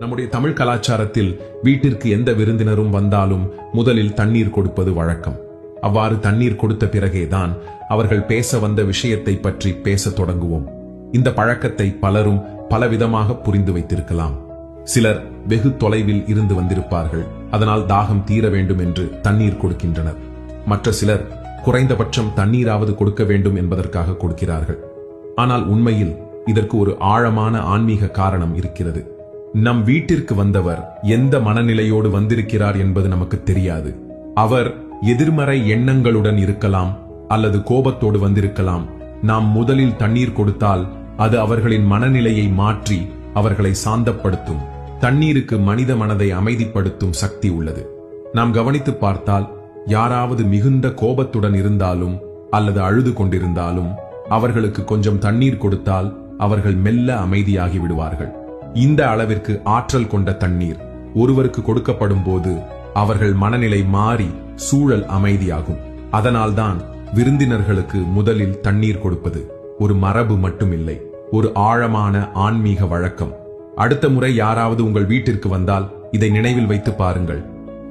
நம்முடைய தமிழ் கலாச்சாரத்தில் வீட்டிற்கு எந்த விருந்தினரும் வந்தாலும் முதலில் தண்ணீர் கொடுப்பது வழக்கம். அவ்வாறு தண்ணீர் கொடுத்த பிறகேதான் அவர்கள் பேச வந்த விஷயத்தை பற்றி பேசத் தொடங்குவோம். இந்த பழக்கத்தை பலரும் பலவிதமாக புரிந்து வைத்திருக்கலாம். சிலர் வெகு தொலைவில் இருந்து வந்திருப்பார்கள். அதனால் தாகம் தீர வேண்டும் என்று தண்ணீர் கொடுக்கின்றனர். மற்ற சிலர் குறைந்தபட்சம் தண்ணீராவது கொடுக்க வேண்டும் என்பதற்காக கொடுக்கிறார்கள். ஆனால் உண்மையில் இதற்கு ஒரு ஆழமான ஆன்மீக காரணம் இருக்கிறது. நம் வீட்டிற்கு வந்தவர் எந்த மனநிலையோடு வந்திருக்கிறார் என்பது நமக்கு தெரியாது. அவர் எதிர்மறை எண்ணங்களுடன் இருக்கலாம் அல்லது கோபத்தோடு வந்திருக்கலாம். நாம் முதலில் தண்ணீர் கொடுத்தால் அது அவர்களின் மனநிலையை மாற்றி அவர்களை சாந்தப்படுத்தும். தண்ணீருக்கு மனித மனதை அமைதிப்படுத்தும் சக்தி உள்ளது. நாம் கவனித்து பார்த்தால் யாராவது மிகுந்த கோபத்துடன் இருந்தாலும் அல்லது அழுது கொண்டிருந்தாலும் அவர்களுக்கு கொஞ்சம் தண்ணீர் கொடுத்தால் அவர்கள் மெல்ல அமைதியாகி விடுவார்கள். இந்த அளவிற்கு ஆற்றல் கொண்ட தண்ணீர் ஒருவருக்கு கொடுக்கப்படும் போது அவர்கள் மனநிலை மாறி சூழல் அமைதியாகும். அதனால்தான் விருந்தினர்களுக்கு முதலில் தண்ணீர் கொடுப்பது ஒரு மரபு மட்டுமில்லை ஒரு ஆழமான ஆன்மீக வழக்கம். அடுத்த முறை யாராவது உங்கள் வீட்டிற்கு வந்தால் இதை நினைவில் வைத்து பாருங்கள்.